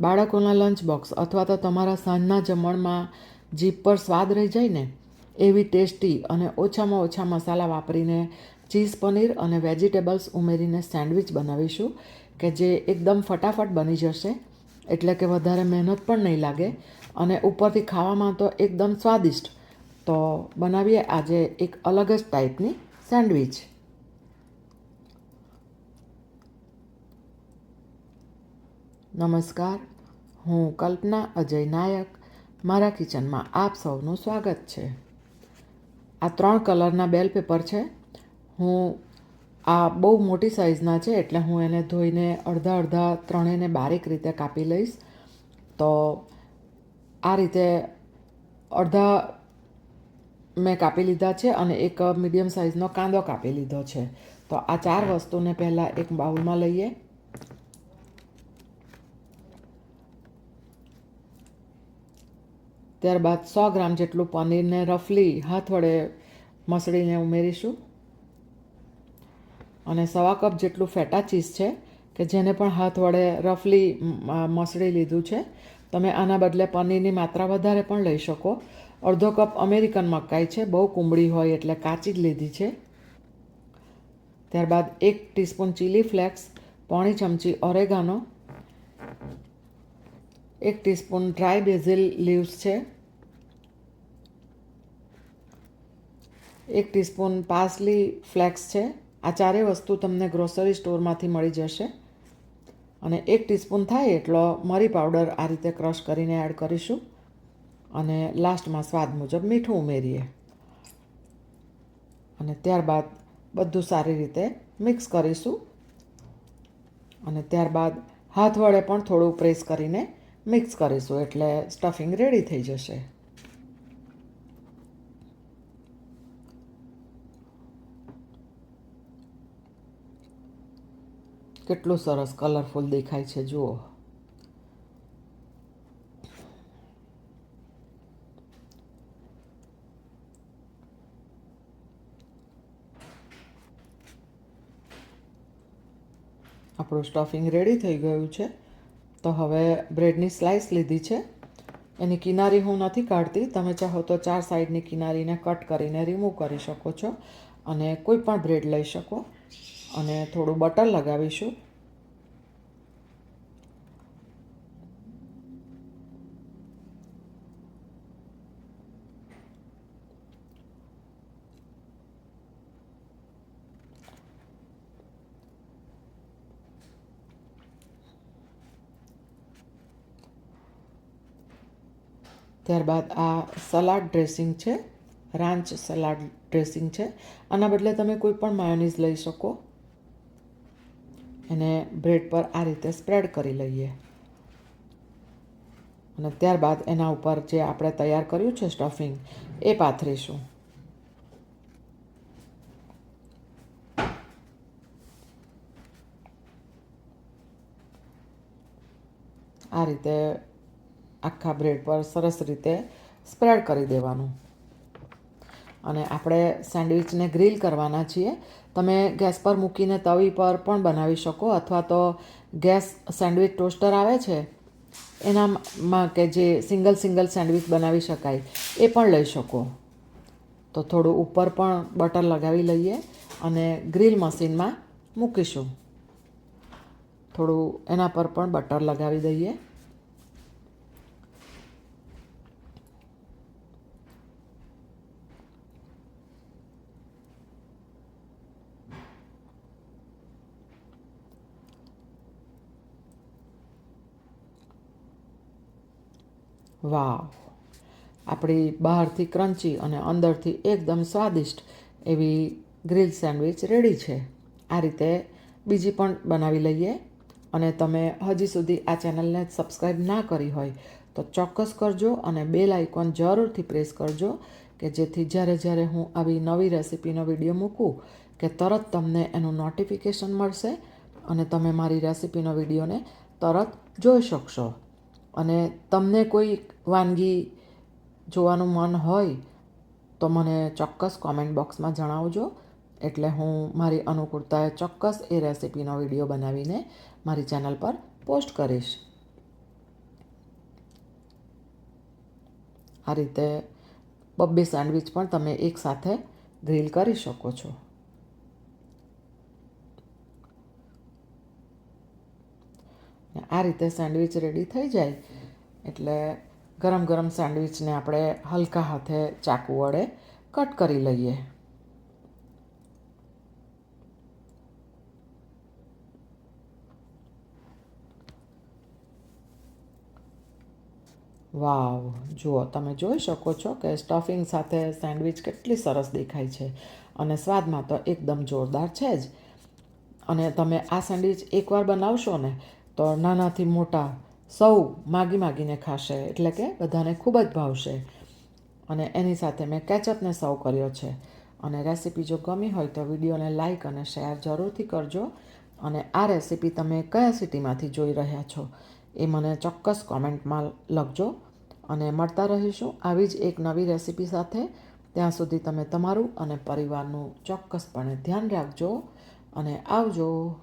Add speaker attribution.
Speaker 1: બાળકોના lunch box અથવા તો તમારા સાંજના જમણમાં જીભ પર સ્વાદ રહી જાય ને, એવી ટેસ્ટી અને ઓછામાં ઓછા મસાલા વાપરીને ચીઝ પનીર અને વેજીટેબલ્સ ઉમેરીને સેન્ડવિચ બનાવીશું, કે જે એકદમ ફટાફટ બની જશે. એટલે કે વધારે મહેનત પણ નહીં લાગે અને ઉપરથી ખાવામાં તો એકદમ સ્વાદિષ્ટ. તો બનાવીએ આજે એક અલગ જ ટાઈપની સેન્ડવિચ. નમસ્કાર, હું કલ્પના અજય નાયક. મારા કિચનમાં આપ સૌનું સ્વાગત છે. આ ત્રણ કલરના બેલ પેપર છે. હું આ બહુ મોટી સાઇઝના છે એટલે હું એને ધોઈને અડધા અડધા ત્રણેયને બારીક રીતે કાપી લઈશ. તો આ રીતે અડધા મેં કાપી લીધા છે અને એક મીડિયમ સાઇઝનો કાંદો કાપી લીધો છે. તો આ ચાર વસ્તુને પહેલાં એક બાઉલમાં લઈએ. ત્યારબાદ સો ગ્રામ જેટલું પનીરને રફલી હાથ વડે મસળીને ઉમેરીશું. અને સવા કપ જેટલું ફેટા ચીઝ છે, કે જેને પણ હાથ વડે રફલી મસળી લીધું છે, તમે આના બદલે પનીરની માત્રા વધારે પણ લઈ શકો. અડધો કપ અમેરિકન મકાઈ છે, બહુ કુંબળી હોય એટલે કાચી જ લીધી છે. ત્યારબાદ એક ટીસ્પૂન ચીલી ફ્લેક્સ, પોણી ચમચી ઓરેગાનો એક ટીસ્પૂન ડ્રાય બેઝિલ લીવ્સ છે. એક ટીસ્પૂન પાસલી ફ્લેક્સ છે. આ ચારેય વસ્તુ તમને ગ્રોસરી સ્ટોરમાંથી મળી જશે. અને એક ટીસ્પૂન થાય એટલો મરી પાવડર આ રીતે ક્રશ કરીને એડ કરીશું. અને લાસ્ટમાં સ્વાદ મુજબ મીઠું ઉમેરીએ. અને ત્યારબાદ બધું સારી રીતે મિક્સ કરીશું. અને ત્યારબાદ હાથ વડે પણ થોડું પ્રેસ કરીને મિક્સ કરીશું એટલે સ્ટફિંગ રેડી થઈ જશે. કેટલું સરસ કલરફુલ દેખાય છે, જુઓ. આપણું સ્ટફિંગ રેડી થઈ ગયું છે. તો હવે બ્રેડની સ્લાઇસ લીધી છે. એની કિનારી હું નથી કાઢતી. તમે ચાહો તો ચાર સાઈડની કિનારીને કટ કરીને રિમૂવ કરી શકો છો અને કોઈ પણ બ્રેડ લઈ શકો. અને થોડું બટર લગાવીશું. ત્યારબાદ આ સલાડ ડ્રેસિંગ છે, રાંચ સલાડ ડ્રેસિંગ છે. આના બદલે તમે કોઈ પણ માયોનીઝ લઈ શકો. એને બ્રેડ પર આ રીતે સ્પ્રેડ કરી લઈએ. અને ત્યારબાદ એના ઉપર જે આપણે તૈયાર કર્યું છે સ્ટફિંગ, એ પાથરીશું. આ રીતે આખા બ્રેડ પર સરસ રીતે સ્પ્રેડ કરી દેવાનું. અને આપણે સેન્ડવિચને ગ્રીલ કરવાના છીએ. તમે ગેસ પર મૂકીને તવી પર પણ બનાવી શકો, અથવા તો ગેસ સેન્ડવિચ ટોસ્ટર આવે છે, એનામાં કે જે સિંગલ સિંગલ સેન્ડવિચ બનાવી શકાય, એ પણ લઈ શકો. તો થોડું ઉપર પણ બટર લગાવી લઈએ અને ગ્રીલ મશીનમાં મૂકીશું. થોડું એના પર પણ બટર લગાવી દઈએ. વાવ. આપણી બહારથી ક્રન્ચી અને અંદરથી એકદમ સ્વાદિષ્ટ એવી ગ્રીલ સેન્ડવિચ રેડી છે. આ રીતે બીજી પણ બનાવી લઈએ. અને તમે હજી સુધી આ ચેનલને સબસ્ક્રાઈબ ના કરી હોય તો ચોક્કસ કરજો અને બેલ આઇકોન જરૂરથી પ્રેસ કરજો કે જેથી જ્યારે જ્યારે હું આવી નવી રેસિપીનો વીડિયો મૂકું કે તરત તમને એનું નોટિફિકેશન મળશે અને તમે મારી રેસિપીનો વિડીયોને તરત જોઈ શકશો. અને તમને કોઈ વાનગી જોવાનું મન હોય, તો મને ચોક્કસ કોમેન્ટ બોક્સમાં જણાવજો. એટલે હું મારી અનુકૂળતાએ ચોક્કસ એ રેસિપીનો વીડિયો બનાવીને મારી ચેનલ પર પોસ્ટ કરીશ. આ રીતે બબ્બે સેન્ડવિચ પણ તમે એકસાથે ગ્રીલ કરી શકો છો. આ રીતે સેન્ડવિચ રેડી થઈ જાય, એટલે ગરમ ગરમ સેન્ડવિચને આપણે હલકા હાથે ચાકુ વડે કટ કરી લઈએ. વાવ, જુઓ, તમે જોઈ શકો છો કે સ્ટફિંગ સાથે સેન્ડવિચ કેટલી સરસ દેખાય છે અને સ્વાદમાં તો એકદમ જોરદાર છે જ. અને તમે આ સેન્ડવિચ એકવાર બનાવશો ને તો નાનાથી મોટા સૌ માગી માગીને ખાશે, એટલે કે બધાને ખૂબ જ ભાવશે. અને એની સાથે મેં કેચઅપને સર્વ કર્યો છે. અને રેસીપી જો ગમી હોય તો વિડીયોને લાઇક અને શેર જરૂરથી કરજો. અને આ રેસીપી તમે કયા સિટીમાંથી જોઈ રહ્યા છો એ મને ચોક્કસ કોમેન્ટમાં લખજો. અને મળતા રહીશું આવી જ એક નવી રેસીપી સાથે. ત્યાં સુધી તમે તમારું અને પરિવારનું ચોક્કસપણે ધ્યાન રાખજો. અને આવજો.